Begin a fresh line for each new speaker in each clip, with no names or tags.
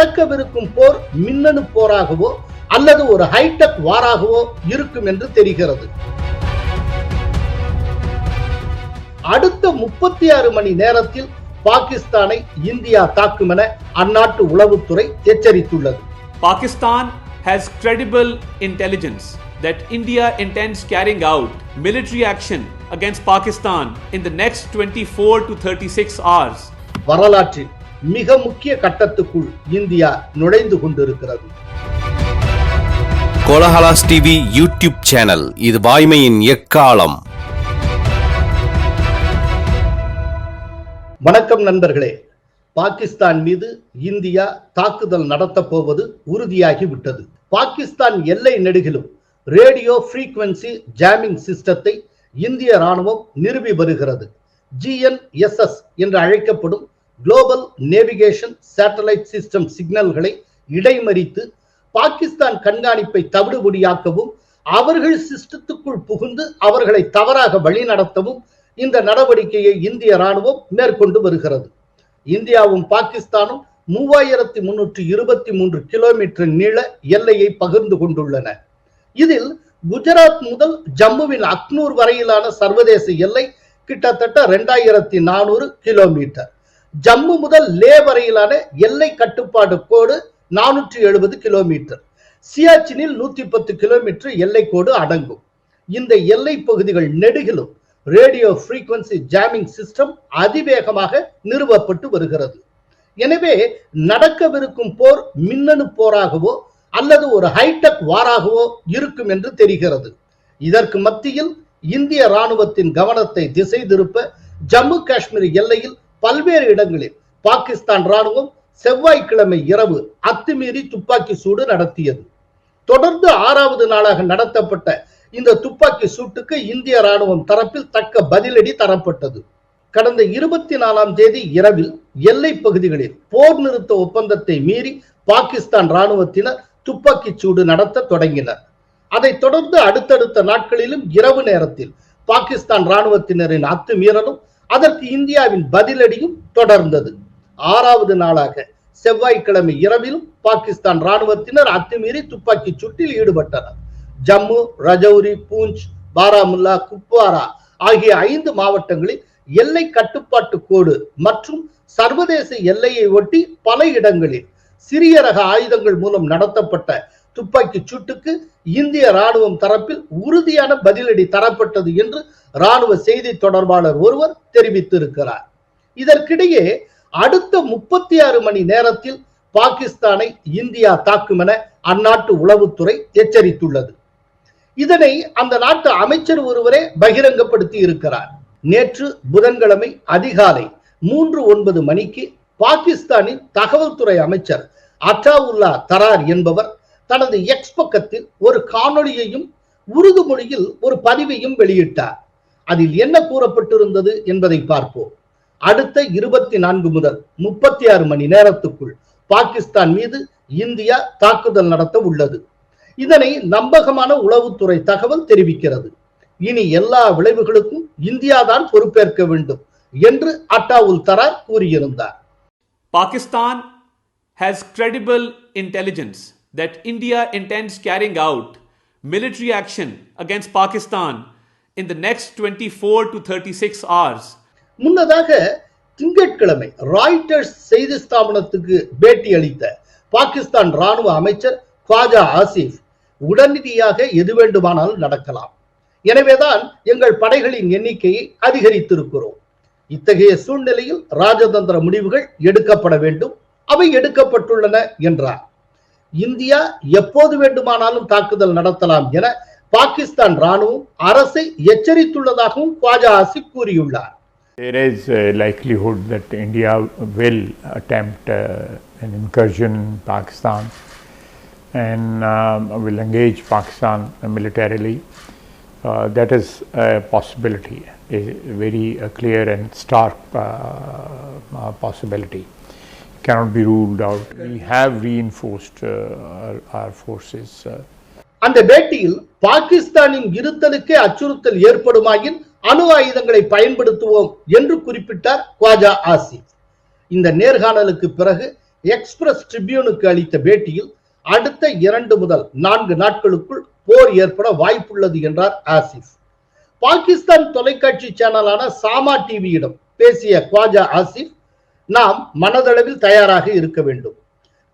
நடக்கவிருக்கும் போர் மின்னணு போராகவோ அல்லது ஒரு ஹைடெக் வாராகவோ இருக்கும் என்று தெரிகிறது அடுத்த முப்பத்தி ஆறு மணி நேரத்தில் பாகிஸ்தானை இந்தியா தாக்கும் என அந்நாட்டு உளவுத்துறை எச்சரித்துள்ளது
Pakistan has credible intelligence that India intends carrying out military action against Pakistan in the next 24 to 36 hours.
வரலாற்றில் மிக முக்கிய கட்டத்துக்குள் இந்தியா நுழைந்து கொண்டிருக்கிறது.
கோலஹலாஸ் டிவி யூடியூப் சேனல் இது வாய்மையின் எக்காலம்.
வணக்கம் நண்பர்களே. பாகிஸ்தான் மீது இந்தியா தாக்குதல் நடத்தப் போவது உறுதியாகி விட்டது பாகிஸ்தான் எல்லை நெடுகிலும் ரேடியோ ஃப்ரீக்வன்சி ஜாமிங் சிஸ்டத்தை இந்திய ராணுவம் நிறுவி வருகிறது. ஜிஎன்எஸ்எஸ் என்று அழைக்கப்படும் குளோபல் நேவிகேஷன் சேட்டலைட் சிஸ்டம் சிக்னல்களை இடைமறித்து பாகிஸ்தான் கண்காணிப்பை தவிடுபடியாக்கவும் அவர்கள் சிஸ்டத்துக்குள் புகுந்து அவர்களை தவறாக வழிநடத்தவும் இந்த நடவடிக்கையை இந்திய ராணுவம் மேற்கொண்டு வருகிறது. இந்தியாவும் பாகிஸ்தானும் மூவாயிரத்தி முன்னூற்றி இருபத்தி மூன்று கிலோமீட்டர் நீள எல்லையை பகிர்ந்து கொண்டுள்ளன. இதில் குஜராத் முதல் ஜம்முவின் அக்னூர் வரையிலான சர்வதேச எல்லை கிட்டத்தட்ட ரெண்டாயிரத்தி நானூறு கிலோமீட்டர். ஜம்மு முதல் லே வரையிலான எல்லை கட்டுப்பாடு கோடு நானூற்றி எழுபது கிலோமீட்டர். சியாச்சினில் நூத்தி பத்து கிலோமீட்டர் எல்லை கோடு அடங்கும். இந்த எல்லை பகுதிகள் நெடுகிலும் ரேடியோ ஃப்ரீக்வன்சி ஜாமிங் சிஸ்டம் அதிவேகமாக நிறுவப்பட்டு வருகிறது. எனவே நடக்கவிருக்கும் போர் மின்னணு போராகவோ அல்லது ஒரு ஹைடெக் வாராகவோ இருக்கும் என்று தெரிகிறது. இதற்கு மத்தியில் இந்திய ராணுவத்தின் கவனத்தை திசை திருப்ப ஜம்மு காஷ்மீர் எல்லையில் பல்வேறு இடங்களில் பாகிஸ்தான் ராணுவம் செவ்வாய்க்கிழமை இரவு அத்துமீறி துப்பாக்கி சூடு நடத்தியது. தொடர்ந்து ஆறாவது நாளாக நடத்தப்பட்ட இந்த துப்பாக்கி சூட்டுக்கு இந்திய ராணுவம் தரப்பில் தக்க பதிலடி தரப்பட்டது. கடந்த இருபத்தி நாலாம் தேதி இரவில் எல்லை பகுதிகளில் போர் நிறுத்த ஒப்பந்தத்தை மீறி பாகிஸ்தான் ராணுவத்தினர் துப்பாக்கி சூடு நடத்த தொடங்கினர். அதைத் தொடர்ந்து அடுத்தடுத்த நாட்களிலும் இரவு நேரத்தில் பாகிஸ்தான் ராணுவத்தினரின் அத்துமீறலும் அதற்கு இந்தியாவின் பதிலடியும் தொடர்ந்தது. ஆறாவது நாளாக செவ்வாய்க்கிழமை இரவிலும் பாகிஸ்தான் ராணுவத்தினர் அத்துமீறி துப்பாக்கி சூட்டில் ஈடுபட்டனர். ஜம்மு ரஜௌரி பூஞ்ச் பாராமுல்லா குப்வாரா ஆகிய ஐந்து மாவட்டங்களில் எல்லை கட்டுப்பாட்டு கோடு மற்றும் சர்வதேச எல்லையை ஒட்டி பல இடங்களில் சிறிய ரக ஆயுதங்கள் மூலம் நடத்தப்பட்ட துப்பாக்கி சூட்டுக்கு இந்திய ராணுவம் தரப்பில் உறுதியான பதிலடி தரப்பட்டது என்று ராணுவ செய்தி தொடர்பாளர் ஒருவர் தெரிவித்திருக்கிறார். இதற்கிடையே அடுத்த முப்பத்தி ஆறு மணி நேரத்தில் பாகிஸ்தானை இந்தியா தாக்கும் என அந்நாட்டு உளவுத்துறை எச்சரித்துள்ளது. இதனை அந்த நாட்டு அமைச்சர் ஒருவரே பகிரங்கப்படுத்தி இருக்கிறார். நேற்று புதன்கிழமை அதிகாலை மூன்று ஒன்பது மணிக்கு பாகிஸ்தானின் தகவல் துறை அமைச்சர் அட்டாவுல்லா தரார் என்பவர் தனது எக்ஸ் பக்கத்தில் ஒரு காணொளியையும் உருது மொழியில் ஒரு பதிவையும் வெளியிட்டார். அதில் என்ன கூறப்பட்டிருந்தது என்பதை பார்ப்போம். அடுத்த இருபத்தி நான்கு முதல் முப்பத்தி ஆறு மணி நேரத்துக்குள் பாகிஸ்தான் மீது இந்தியா தாக்குதல் நடத்த உள்ளது. இதனை நம்பகமான உளவுத்துறை தகவல் தெரிவிக்கிறது. இனி எல்லா விளைவுகளுக்கும் இந்தியாதான் பொறுப்பேற்க வேண்டும் என்று அட்டாவுல் தரார் கூறியிருந்தார்.
Pakistan has credible intelligence. That India intends carrying out military action against Pakistan in the next 24 to 36 hours.
முன்னதாக திங்கட்கிழமை ராய்டர்ஸ் செய்தி ஸ்தாபனத்துக்கு பேட்டி அளித்த பாகிஸ்தான் ராணுவ அமைச்சர் குவாஜா ஆசிப் உடனடியாக எது வேண்டுமானாலும் நடக்கலாம். எனவேதான் எங்கள் படைகளின் எண்ணிக்கையை அதிகரித்திருக்கிறோம். இத்தகைய சூழ்நிலையில் ராஜதந்திர முடிவுகள் எடுக்கப்பட வேண்டும். அவை எடுக்கப்பட்டுள்ளன என்றார். இந்தியா எப்போது வேண்டுமானாலும் தாக்குதல் நடத்தலாம் என பாகிஸ்தான் ராணுவம் அரசை எச்சரித்துள்ளதாகவும் குவாஜா ஆசிப் கூறியுள்ளார்
There is a likelihood that India will attempt uh, an incursion in Pakistan and um, will engage Pakistan militarily. Uh, that is a possibility, a very uh, clear and stark uh, uh, possibility. Cannot be ruled out. We have reinforced uh, our, our forces. Uh,
அந்த பேட்டியில் பாகிஸ்தானின் இருத்தலுக்கே அச்சுறுத்தல் ஏற்படுமாயின் அணு ஆயுதங்களை பயன்படுத்துவோம் என்று குறிப்பிட்டார் குவாஜா ஆசிப் இந்த நேர்காணலுக்கு பிறகு எக்ஸ்பிரஸ் ட்ரிபியூனுக்கு அளித்த பேட்டியில் அடுத்த இரண்டு முதல் நான்கு நாட்களுக்குள் போர் ஏற்பட வாய்ப்புள்ளது என்றார் ஆசிஃப் பாகிஸ்தான் தொலைக்காட்சி சேனலான சாமா டிவியிடம் பேசிய குவாஜா ஆசிஃப் நாம் மனதளவில் தயாராக இருக்க வேண்டும்.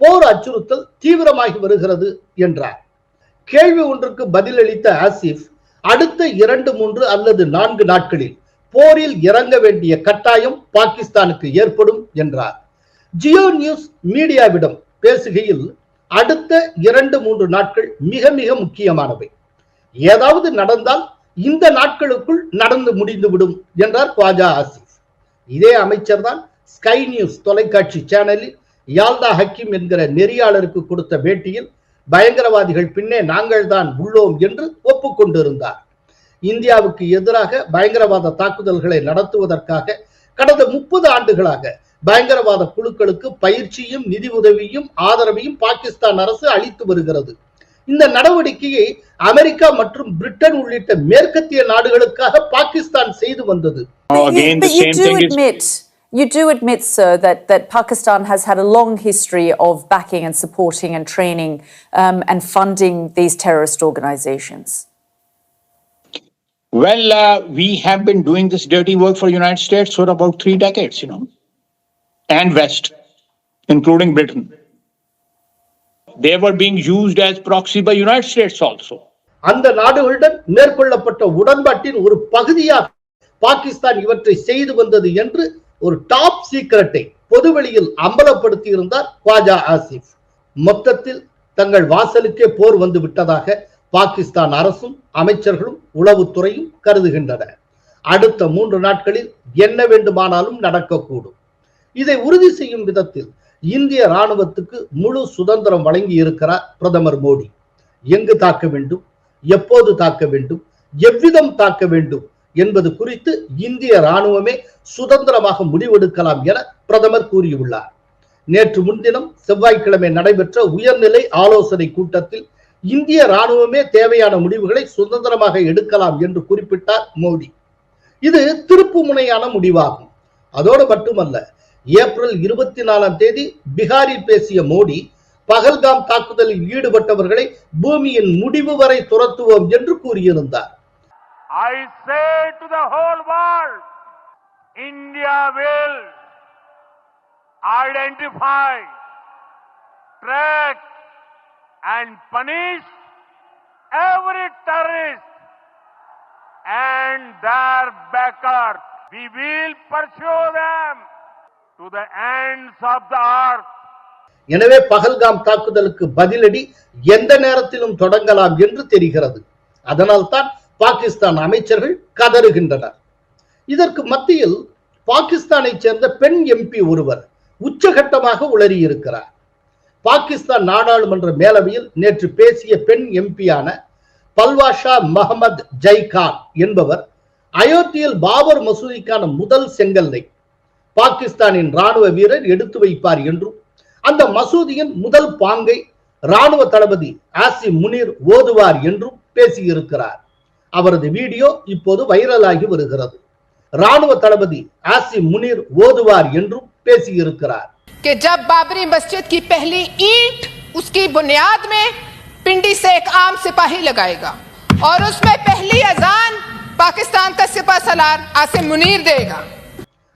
போர் அச்சுறுத்தல் தீவிரமாகி வருகிறது என்றார். கேள்வி ஒன்றுக்கு பதிலளித்த ஆசிப் அடுத்த இரண்டு மூன்று அல்லது நான்கு நாட்களில் போரில் இறங்க வேண்டிய கட்டாயம் பாகிஸ்தானுக்கு ஏற்படும் என்றார். ஜியோ நியூஸ் மீடியாவிடம் பேசுகையில் அடுத்த இரண்டு மூன்று நாட்கள் மிக மிக முக்கியமானவை. ஏதாவது நடந்தால் இந்த நாட்களுக்குள் நடந்து முடிந்துவிடும் என்றார் குவாஜா ஆசிப் இதே அமைச்சர் தான் ஸ்கை நியூஸ் தொலைக்காட்சி சேனலில் யால்தா ஹக்கீம் என்கிற நெறியாளருக்கு கொடுத்த பேட்டியில் பயங்கரவாதிகள் பின்னே நாங்கள் தான் உள்ளோம் என்று ஒப்புக்கொண்டிருந்தார். இந்தியாவுக்கு எதிராக பயங்கரவாத தாக்குதல்களை நடத்துவதற்காக கடந்த முப்பது ஆண்டுகளாக பயங்கரவாத குழுக்களுக்கு பயிற்சியும் நிதி உதவியும் ஆதரவையும் பாகிஸ்தான் அரசு அளித்து வருகிறது. இந்த நடவடிக்கையை அமெரிக்கா மற்றும் பிரிட்டன் உள்ளிட்ட மேற்கத்திய நாடுகளுக்காக பாகிஸ்தான் செய்து வந்தது.
you-
again, the
but you
same
do
thing is.
admit, you do admit, sir, that, that Pakistan has had a long history of backing and supporting and training um, and funding these terrorist organizations.
Well, uh, we have been doing this dirty work for United States for about three decades, you know, and West, including Britain. They were being used as proxy by United States also.
அந்த நாடுகளுடன் மேற்கொள்ளப்பட்ட உடன்பாட்டின் ஒரு பகுதியாக பாகிஸ்தான் இவற்றை செய்து வந்தது என்று ஒரு டாப் சீக்கிரட்டை பொதுவெளியில் அம்பலப்படுத்தி இருந்தார் குவாஜா ஆசிப். மொத்தத்தில் தங்கள் வாசலுக்கே போர் வந்து விட்டதாக பாகிஸ்தான் அரசும் அமைச்சர்களும் உளவுத்துறையும் கருதுகின்றன. அடுத்த மூன்று நாட்களில் என்ன வேண்டுமானாலும் நடக்கக்கூடும். இதை உறுதி செய்யும் விதத்தில் இந்திய ராணுவத்துக்கு முழு சுதந்திரம் வழங்கி இருக்கிறார் பிரதமர் மோடி. எங்கு தாக்க வேண்டும் எப்போது தாக்க வேண்டும் எவ்விதம் தாக்க வேண்டும் என்பது குறித்து இந்திய ராணுவமே சுதந்திரமாக முடிவெடுக்கலாம் என பிரதமர் கூறியுள்ளார். நேற்று முன்தினம் செவ்வாய்க்கிழமை நடைபெற்ற உயர்நிலை ஆலோசனை கூட்டத்தில் இந்திய ராணுவமே தேவையான முடிவுகளை சுதந்திரமாக எடுக்கலாம் என்று குறிப்பிட்டார் மோடி. இது திருப்பு முனையான முடிவாகும். அதோடு மட்டுமல்ல ஏப்ரல் இருபத்தி நாலாம் தேதி பீகாரில் பேசிய மோடி பகல்காம் தாக்குதலில் ஈடுபட்டவர்களை பூமியின் முடிவு வரை துரத்துவோம் என்று கூறியிருந்தார்.
I say to the whole world, India will identify, track, and punish every terrorist and their backer. We will pursue them to the ends of the earth.
எனவே பகல்காம் தாக்குதலுக்கு பதிலடி எந்த நேரத்திலும் தொடங்கலாம் என்று தெரிகிறது அதனால்தான் பாகிஸ்தான் அமைச்சர்கள் கதறுகின்றனர். இதற்கு மத்தியில் பாகிஸ்தானைச் சேர்ந்த பெண் எம்பி ஒருவர் உச்சகட்டமாக உளறியிருக்கிறார். பாகிஸ்தான் நாடாளுமன்ற மேலவையில் நேற்று பேசிய பெண் எம்பியான பல்வாஷா மஹமத் ஜெய்கான் என்பவர் அயோத்தியில் பாபர் மசூதிக்கான முதல் செங்கல்லை பாகிஸ்தானின் ராணுவ வீரர் எடுத்து வைப்பார் என்றும் அந்த மசூதியின் முதல் பாங்கை ராணுவ தளபதி ஆசி முனீர் ஓதுவார் என்றும் பேசியிருக்கிறார். அவரது வீடியோ இப்போது வைரலாகி வருகிறது ராணுவ தளபதி ஆசி முனீர் ஓதுவார் என்றும் பேசியிருக்கிறார்
कि जब बाबरी मस्जिद की पहली ईंट उसकी बुनियाद में पिंडी से एक आम सिपाही लगाएगा और उसमें पहली अजान पाकिस्तान का सिपा सलार आसिम मुनीर देगा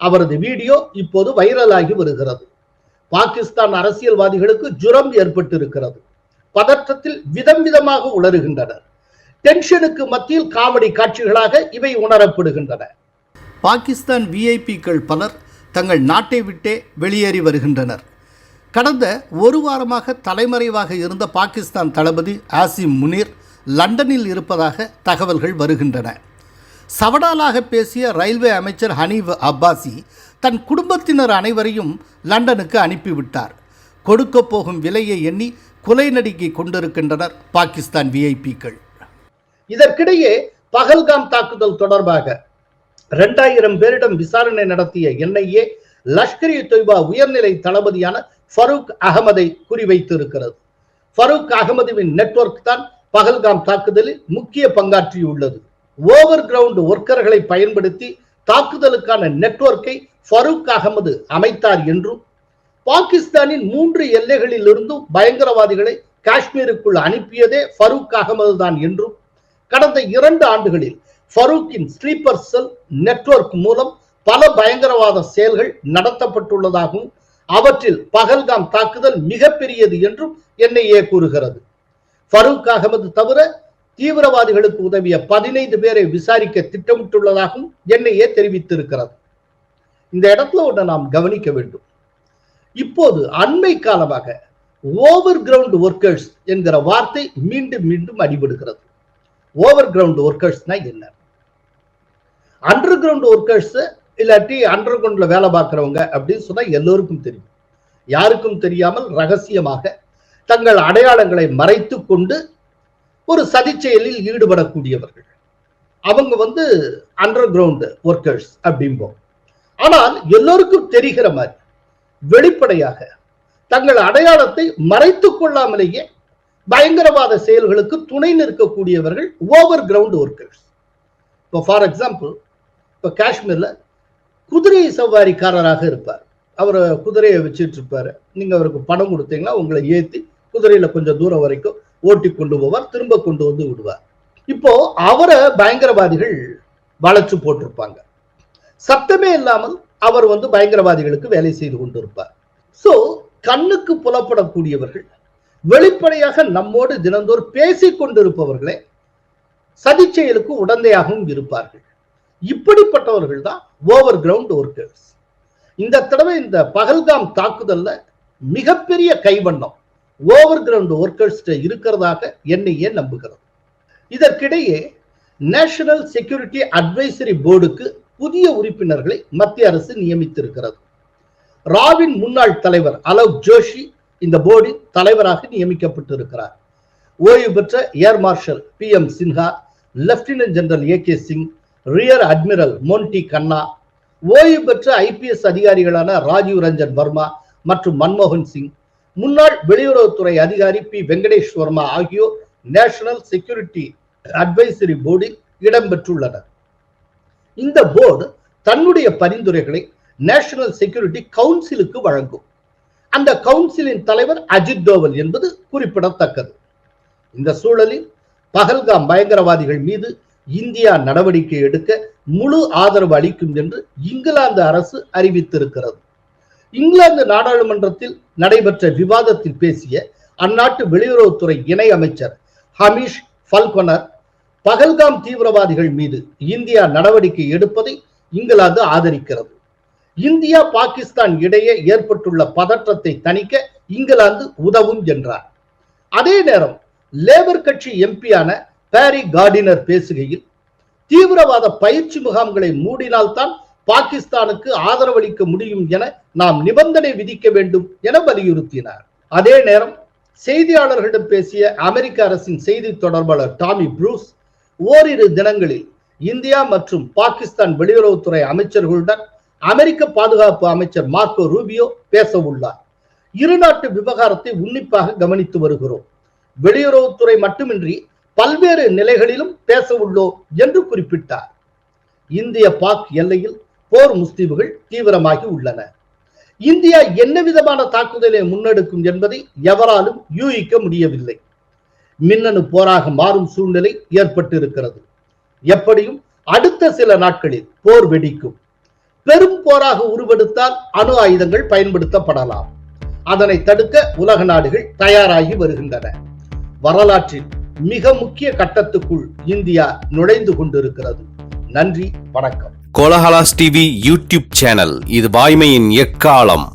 அவரது வீடியோ இப்போது வைரலாகி வருகிறது பாகிஸ்தான் அரசியல்வாதிகளுக்கு ஜுரம் ஏற்பட்டிருக்கிறது பதற்றத்தில் விதம் விதமாக உளறுகின்றனர் டென்ஷனுக்கு மத்தியில் காமெடி காட்சிகளாக இவை உணரப்படுகின்றன. பாகிஸ்தான் விஐபிக்கள் பலர் தங்கள் நாட்டை விட்டே வெளியேறி வருகின்றனர். கடந்த ஒரு வாரமாக தலைமறைவாக இருந்த பாகிஸ்தான் தளபதி ஆசிம் முனீர் லண்டனில் இருப்பதாக தகவல்கள் வருகின்றன. சவடாலாக பேசிய ரயில்வே அமைச்சர் ஹனீப் அப்பாசி தன் குடும்பத்தினர் அனைவரையும் லண்டனுக்கு அனுப்பிவிட்டார். கொடுக்க போகும் விலையை எண்ணி குலை நடுங்கி கொண்டிருக்கின்றனர் பாகிஸ்தான் விஐபிக்கள் இதற்கிடையே பகல்காம் தாக்குதல் தொடர்பாக இரண்டாயிரம் பேரிடம் விசாரணை நடத்திய என்ஐஏ லஷ்கர் இ தொய்பா உயர்நிலை தளபதியான ஃபரூக் அகமதை குறிவைத்து இருக்கிறது ஃபரூக் அகமதுவின் நெட்வொர்க் தான் பகல்காம் தாக்குதலில் முக்கிய பங்காற்றியுள்ளது. ஓவர் கிரவுண்ட் ஒர்க்கர்களை பயன்படுத்தி தாக்குதலுக்கான நெட்வொர்க்கை ஃபரூக் அகமது அமைத்தார் என்றும் பாகிஸ்தானின் மூன்று எல்லைகளில் இருந்தும் பயங்கரவாதிகளை காஷ்மீருக்குள் அனுப்பியதே ஃபரூக் அகமது தான் என்றும் கடந்த இரண்டு ஆண்டுகளில் ஃபரூக்கின் ஸ்லீப்பர் செல் நெட்வொர்க் மூலம் பல பயங்கரவாத செயல்கள் நடத்தப்பட்டுள்ளதாகவும் அவற்றில் பகல்காம் தாக்குதல் மிகப்பெரியது என்றும் என்ஐஏ கூறுகிறது. ஃபரூக் அகமது தவிர தீவிரவாதிகளுக்கு உதவிய பதினைந்து பேரை விசாரிக்க திட்டமிட்டுள்ளதாகவும் என்ஐஏ தெரிவித்திருக்கிறது. இந்த இடத்துல ஒன்று நாம் கவனிக்க வேண்டும். இப்போது அண்மை காலமாக ஓவர் கிரவுண்ட் ஒர்க்கர்ஸ் என்கிற வார்த்தை மீண்டும் மீண்டும் அடிபடுகிறது. ஓவர் கிரவுண்ட் ஒர்க்கர்ஸ்னா என்ன? அண்டர் கிரவுண்ட் ஒர்க்கர்ஸ் இல்லாட்டி அண்டர் கிரவுண்ட்ல வேலை பார்க்குறவங்க அப்படின்னு சொன்னா எல்லோருக்கும் தெரியும். யாருக்கும் தெரியாமல் ரகசியமாக தங்கள் அடையாளங்களை மறைத்து கொண்டு ஒரு சதி செயலில் ஈடுபடக்கூடியவர்கள். அவங்க வந்து அண்டர் கிரவுண்ட் ஒர்க்கர்ஸ் அப்படிம்போம். ஆனால் எல்லோருக்கும் தெரிகிற மாதிரி வெளிப்படையாக தங்கள் அடையாளத்தை மறைத்துக் கொள்ளாமலேயே பயங்கரவாத செயல்களுக்கு துணை நிற்கக்கூடியவர்கள் ஓவர் கிரவுண்ட் ஒர்க்கர்ஸ் இப்போ ஃபார் எக்ஸாம்பிள் இப்போ காஷ்மீர்ல குதிரை சவாரிக்காரராக இருப்பார். அவர் குதிரையை வச்சுட்டு இருப்பாரு. நீங்க அவருக்கு பணம் கொடுத்தீங்கன்னா உங்களை ஏத்தி குதிரையில கொஞ்சம் தூரம் வரைக்கும் ஓட்டி கொண்டு போவார் திரும்ப கொண்டு வந்து விடுவார். இப்போ அவரை பயங்கரவாதிகள் வளைச்சு போட்டிருப்பாங்க. சத்தமே இல்லாமல் அவர் வந்து பயங்கரவாதிகளுக்கு வேலை செய்து கொண்டிருப்பார். சோ கண்ணுக்கு புலப்படக்கூடியவர்கள் வெளிப்படையாக நம்மோடு தினந்தோறும் பேசிக் கொண்டிருப்பவர்களே சதி செயலுக்கு உடந்தையாகவும் இருப்பார்கள். இப்படிப்பட்டவர்கள் தான் ஓவர் கிரவுண்ட் ஒர்க்கர்ஸ் இந்த தடவை இந்த பகல்காம் தாக்குதல்ல மிகப்பெரிய கைவண்ணம் ஓவர் கிரவுண்ட் ஒர்க்கர்ஸ் இருக்கிறதாக என்ஐஏ நம்புகிறது. இதற்கிடையே நேஷனல் செக்யூரிட்டி அட்வைசரி போர்டுக்கு புதிய உறுப்பினர்களை மத்திய அரசு நியமித்திருக்கிறது. ராவின் முன்னாள் தலைவர் அலோக் ஜோஷி இந்த போர்டின் தலைவராக நியமிக்கப்பட்டிருக்கிறார். ஓய்வு பெற்ற air marshal P M Sinha lieutenant general A K Singh rear admiral Monty Khanna ஓய்வு பெற்ற ஐபிஎஸ் அதிகாரிகளான ராஜீவ் ரஞ்சன் வர்மா மற்றும் மன்மோகன் சிங் முன்னாள் வெளியுறவுத்துறை அதிகாரி பி வெங்கடேஷ் வர்மா ஆகியோர் நேஷனல் செக்யூரிட்டி அட்வைசரி போர்டில் இடம்பெற்றுள்ளனர். இந்த போர்டு தன்னுடைய பரிந்துரைகளை நேஷனல் செக்யூரிட்டி கவுன்சிலுக்கு வழங்கும். அந்த கவுன்சிலின் தலைவர் அஜித் டோவல் என்பது குறிப்பிடத்தக்கது. இந்த சூழலில் பகல்காம் பயங்கரவாதிகள் மீது இந்தியா நடவடிக்கை எடுக்க முழு ஆதரவு அளிக்கும் என்று இங்கிலாந்து அரசு அறிவித்திருக்கிறது. இங்கிலாந்து நாடாளுமன்றத்தில் நடைபெற்ற விவாதத்தில் பேசிய அந்நாட்டு வெளியுறவுத்துறை இணை அமைச்சர் ஹமீஷ் பல்கொனர் பகல்காம் தீவிரவாதிகள் மீது இந்தியா நடவடிக்கை எடுப்பதை இங்கிலாந்து ஆதரிக்கிறது. இந்தியா பாகிஸ்தான் இடையே ஏற்பட்டுள்ள பதற்றத்தை தணிக்க இங்கிலாந்து உதவும் என்றார். அதே நேரம் லேபர் கட்சி எம்பியான பேரி கார்டினர் பேசுகையில் தீவிரவாத பயிற்சி முகாம்களை மூடினால்தான் பாகிஸ்தானுக்கு ஆதரவளிக்க முடியும் என நாம் நிபந்தனை விதிக்க வேண்டும் என வலியுறுத்தினார். அதே நேரம் செய்தியாளர்களிடம் பேசிய அமெரிக்க அரசின் செய்தி தொடர்பாளர் டாமி ப்ரூஸ் ஓரிரு தினங்களில் இந்தியா மற்றும் பாகிஸ்தான் வெளியுறவுத்துறை அமைச்சர்களுடன் அமெரிக்க பாதுகாப்பு அமைச்சர் மார்க்கோ ரூபியோ பேச உள்ளார் இரு நாட்டு விவகாரத்தை உன்னிப்பாக கவனித்து வருகிறோம். வெளியுறவுத்துறை மட்டுமின்றி பல்வேறு நிலைகளிலும் பேச உள்ளோம் என்று குறிப்பிட்டார். இந்திய பாக் எல்லையில் போர் முஸ்தீபுகள் தீவிரமாகி உள்ளன. இந்தியா என்ன விதமான தாக்குதலை முன்னெடுக்கும் என்பதை எவராலும் யூகிக்க முடியவில்லை. மின்னணு போராக மாறும் சூழ்நிலை ஏற்பட்டிருக்கிறது. எப்படியும் அடுத்த சில நாட்களில் போர் வெடிக்கும். பெரும் போராக உருவெடுத்தால் அணு ஆயுதங்கள் பயன்படுத்தப்படலாம். அதனை தடுக்க உலக நாடுகள் தயாராகி வருகின்றன. வரலாற்றில் மிக முக்கிய கட்டத்துக்குள் இந்தியா நுழைந்து கொண்டிருக்கிறது. நன்றி வணக்கம்.
கோலஹலாஸ் டிவி யூடியூப் சேனல் இது வாய்மையின் எக்காலம்.